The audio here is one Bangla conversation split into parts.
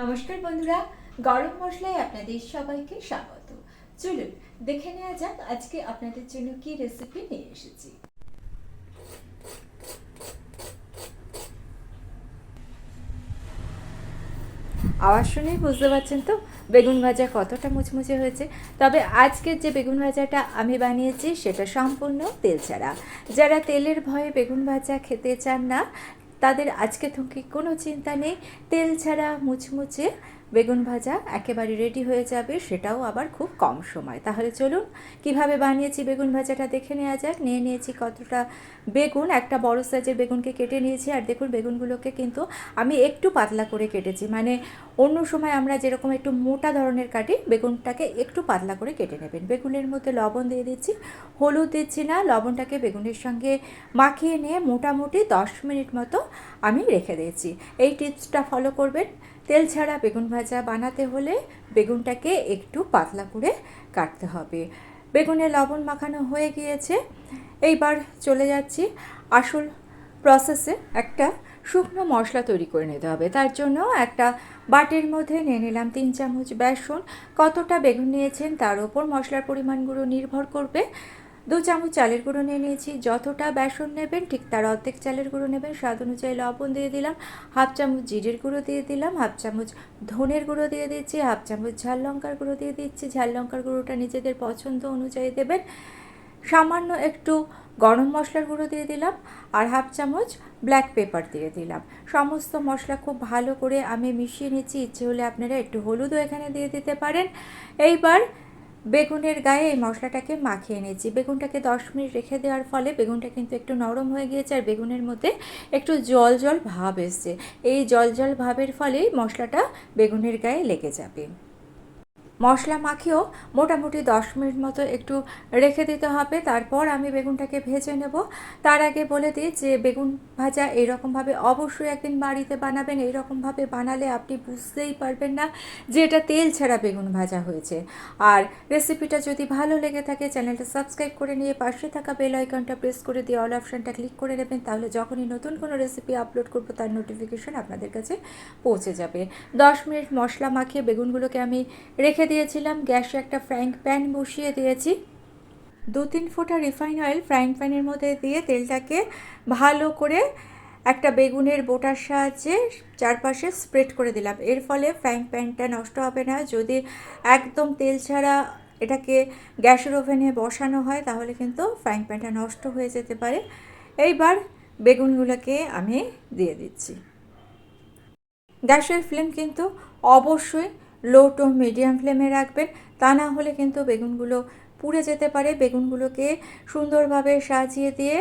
নমস্কার বন্ধুরা গরম মশলায় আপনাদের সবাইকে স্বাগত। চলুন, দেখে নেওয়া যাক আজকে আপনাদের জন্য কি রেসিপি নিয়ে এসেছি। আওয়াজ শুনেই বুঝতে পারছেন তো বেগুন ভাজা কতটা মুচমুচে হয়েছে। তবে আজকের যে বেগুন ভাজাটা আমি বানিয়েছি, সেটা সম্পূর্ণ তেল ছাড়া। যারা তেলের ভয়ে বেগুন ভাজা খেতে চান না তাদের আজকে থেকে কোনো চিন্তা নেই। তেল ছাড়া মুচমুচে বেগুন ভাজা একেবারে রেডি হয়ে যাবে, সেটাও আবার খুব কম সময়। তাহলে চলুন, কীভাবে বানিয়েছি বেগুন ভাজাটা দেখে নেওয়া যাক। নিয়ে নিয়েছি কতটা বেগুন, একটা বড় সাইজের বেগুনকে কেটে নিয়েছি। আর দেখুন, বেগুনগুলোকে কিন্তু আমি একটু পাতলা করে কেটেছি। মানে অন্য সময় আমরা যেরকম একটু মোটা ধরনের কাটি, বেগুনটাকে একটু পাতলা করে কেটে নেবেন। বেগুনের মধ্যে লবণ দিয়ে দিচ্ছি। হলুদ দিচ্ছি না, লবণটাকে বেগুনের সঙ্গে মাখিয়ে নিয়ে মোটামুটি দশ মিনিট মতো আমি রেখে দিয়েছি। এই টিপসটা ফলো করবেন। তেল ছাড়া বেগুন ভাজা বানাতে হলে বেগুনটাকে একটু পাতলা করে কাটতে হবে। বেগুনে লবণ মাখানো হয়ে গিয়েছে। এইবার চলে যাচ্ছি আসল প্রসেসে একটা শুকনো মশলা তৈরি করে নিতে হবে। তার জন্য একটা বাটির মধ্যে নিয়ে নিলাম তিন চামচ বেসন। কতটা বেগুন নিয়েছেন তার ওপর মশলার পরিমাণগুলো নির্ভর করবে। দু চামচ চালের গুঁড়ো নিয়ে নিয়েছি। যতটা বেসন নেবেন, ঠিক তার অর্ধেক চালের গুঁড়ো নেবেন। স্বাদ অনুযায়ী লবণ দিয়ে দিলাম। হাফ চামচ জিরের গুঁড়ো দিয়ে দিলাম। হাফ চামচ ধনের গুঁড়ো দিয়ে দিচ্ছি। হাফ চামচ ঝাল লঙ্কার গুঁড়ো দিয়ে দিচ্ছি। ঝাল লঙ্কার গুঁড়োটা নিজেদের পছন্দ অনুযায়ী দেবেন। সামান্য একটু গরম মশলার গুঁড়ো দিয়ে দিলাম আর হাফ চামচ ব্ল্যাক পেপার দিয়ে দিলাম। সমস্ত মশলা খুব ভালো করে আমি মিশিয়ে নিচ্ছি। ইচ্ছে হলে আপনারা একটু হলুদও এখানে দিয়ে দিতে পারেন। এইবার বেগুনের গায়ে এই মশলাটাকে মাখিয়ে নিয়েছি। বেগুনটাকে দশ মিনিট রেখে দেওয়ার ফলে বেগুনটা কিন্তু একটু নরম হয়ে গিয়েছে আর বেগুনের মধ্যে একটু জল জল ভাব এসছে। এই জল জল ভাবের ফলেই মশলাটা বেগুনের গায়ে লেগে যাবে। মশলা মাখিয়েও মোটামুটি দশ মিনিট মতো একটু রেখে দিতে হবে। তারপর আমি বেগুনটাকে ভেজে নেব। তার আগে বলে দিই যে বেগুন ভাজা এইরকমভাবে অবশ্যই একদিন বাড়িতে বানাবেন, এইরকমভাবে বানালে আপনি বুঝতেই পারবেন না যে এটা তেল ছাড়া বেগুন ভাজা হয়েছে। আর রেসিপিটা যদি ভালো লেগে থাকে, চ্যানেলটা সাবস্ক্রাইব করে নিয়ে পাশে থাকা বেল আইকনটা প্রেস করে দিয়ে অল অপশানটা ক্লিক করে নেবেন, তাহলে যখনই নতুন কোনো রেসিপি আপলোড করব, তার নোটিফিকেশন আপনাদের কাছে পৌঁছে যাবে। দশ মিনিট মশলা মাখিয়ে বেগুনগুলোকে আমি রেখে দিয়েছিলাম, গ্যাসে একটা ফ্রাইং প্যান বসিয়ে দিয়েছি। দু তিন ফোঁটা রিফাইন অয়েল ফ্রাইং প্যানের মধ্যে দিয়ে তেলটাকে ভালো করে একটা বেগুনের বোটার সাহায্যে চারপাশে স্প্রেড করে দিলাম। এর ফলে ফ্রাইং প্যানটা নষ্ট হবে না। যদি একদম তেল ছাড়া এটাকে গ্যাসের ওভেনে বসানো হয়, তাহলে কিন্তু ফ্রাইং প্যানটা নষ্ট হয়ে যেতে পারে। এইবার বেগুনগুলোকে আমি দিয়ে দিচ্ছি। গ্যাসের ফ্লেম কিন্তু অবশ্যই লো টু মিডিয়াম ফ্লেমে রাখবেন। তা না হলে কিন্তু বেগুনগুলো পুড়ে যেতে পারে। বেগুনগুলোকে সুন্দরভাবে সাজিয়ে দিয়ে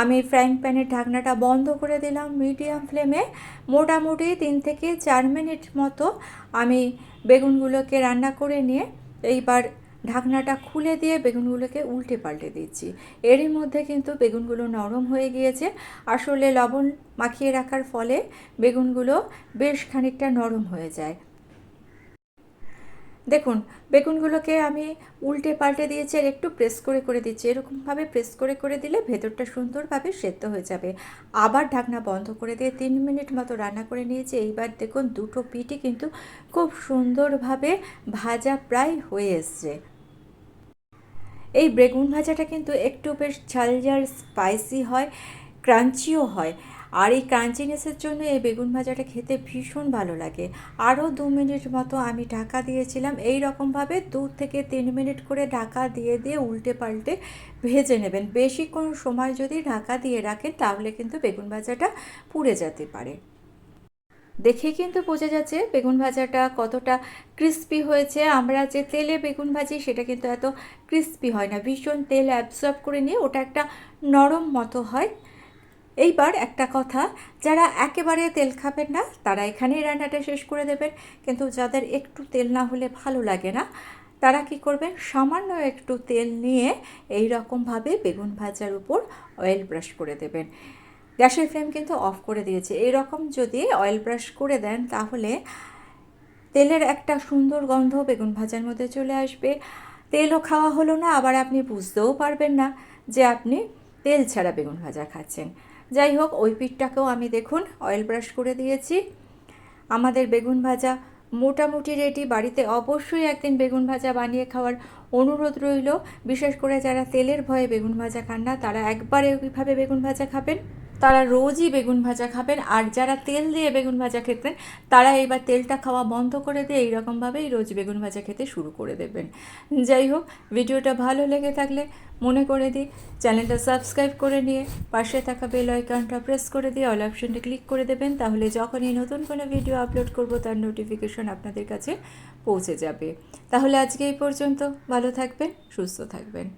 আমি ফ্রাইং প্যানের ঢাকনাটা বন্ধ করে দিলাম মিডিয়াম ফ্লেমে মোটামুটি তিন থেকে চার মিনিট মতো আমি বেগুনগুলোকে রান্না করে নিয়ে এইবার ঢাকনাটা খুলে দিয়ে বেগুনগুলোকে উল্টে পাল্টে দিচ্ছি। এরই মধ্যে কিন্তু বেগুনগুলো নরম হয়ে গিয়েছে। আসলে লবণ মাখিয়ে রাখার ফলে বেগুনগুলো বেশ খানিকটা নরম হয়ে যায়। দেখুন, বেগুনগুলোকে আমি উল্টে পাল্টে দিয়েছি আর একটু প্রেস করে করে দিচ্ছি। এরকমভাবে প্রেস করে করে দিলে ভেতরটা সুন্দরভাবে সেদ্ধ হয়ে যাবে। আবার ঢাকনা বন্ধ করে দিয়ে তিন মিনিট মতো রান্না করে নিয়েছি। এইবার দেখুন, দুটো পিঠই কিন্তু খুব সুন্দরভাবে ভাজা প্রায় হয়ে এসছে। এই বেগুন ভাজাটা কিন্তু একটু বেশ ঝাল ঝাল স্পাইসি হয় ক্রাঞ্চিও হয়। আর এই ক্রাঞ্চিনেসের জন্য এই বেগুন ভাজাটা খেতে ভীষণ ভালো লাগে। আরও দু মিনিট মতো আমি ঢাকা দিয়েছিলাম। এই রকমভাবে দু থেকে তিন মিনিট করে ঢাকা দিয়ে দিয়ে উল্টে পাল্টে ভেজে নেবেন। বেশিক্ষণ সময় যদি ঢাকা দিয়ে রাখেন, তাহলে কিন্তু বেগুন ভাজাটা পুড়ে যেতে পারে। দেখে কিন্তু বোঝা যাচ্ছে বেগুন ভাজাটা কতটা ক্রিস্পি হয়েছে। আমরা যে তেলে বেগুন ভাজি, সেটা কিন্তু এত ক্রিস্পি হয় না। ভীষণ তেল অ্যাবজর্ব করে নিয়ে ওটা একটা নরম মতো হয়। এইবার একটা কথা, যারা একেবারে তেল খাবেন না, তারা এখানেই রান্নাটা শেষ করে দেবেন। কিন্তু যাদের একটু তেল না হলে ভালো লাগে না, তারা কি করবেন? সামান্য একটু তেল নিয়ে এই রকমভাবে বেগুন ভাজার উপর অয়েল ব্রাশ করে দেবেন। গ্যাসের ফ্লেম কিন্তু অফ করে দিয়েছে। এই রকম যদি অয়েল ব্রাশ করে দেন, তাহলে তেলের একটা সুন্দর গন্ধ বেগুন ভাজার মধ্যে চলে আসবে। তেলও খাওয়া হলো না, আবার আপনি বুঝতেও পারবেন না যে আপনি তেল ছাড়া বেগুন ভাজা খাচ্ছেন। যাই হোক, ওই পিঠটাকেও আমি দেখুন অয়েল ব্রাশ করে দিয়েছি। আমাদের বেগুন ভাজা মোটামুটি রেডি বাড়িতে অবশ্যই একদিন বেগুন ভাজা বানিয়ে খাওয়ার অনুরোধ রইল। বিশেষ করে যারা তেলের ভয়ে বেগুন ভাজা খান না, তারা একবারে ওইভাবে বেগুন ভাজা খাবেন। তারা রোজই বেগুন ভাজা খাবেন, আর যারা তেল দিয়ে বেগুন ভাজা খেতেন, তারা এবার তেলটা খাওয়া বন্ধ করে দিয়ে এইরকমভাবেই রোজ বেগুন ভাজা খেতে শুরু করে দেবেন। যাই হোক, ভিডিওটা ভালো লেগে থাকলে মনে করে দিই, চ্যানেলটা সাবস্ক্রাইব করে নিয়ে পাশে থাকা বেল আইকনটা প্রেস করে দিয়ে অল অপশনটা ক্লিক করে দেবেন, তাহলে যখনই নতুন কোনো ভিডিও আপলোড করব, তার নোটিফিকেশন আপনাদের কাছে পৌঁছে যাবে। তাহলে আজকে এই পর্যন্ত, ভালো থাকবেন, সুস্থ থাকবেন।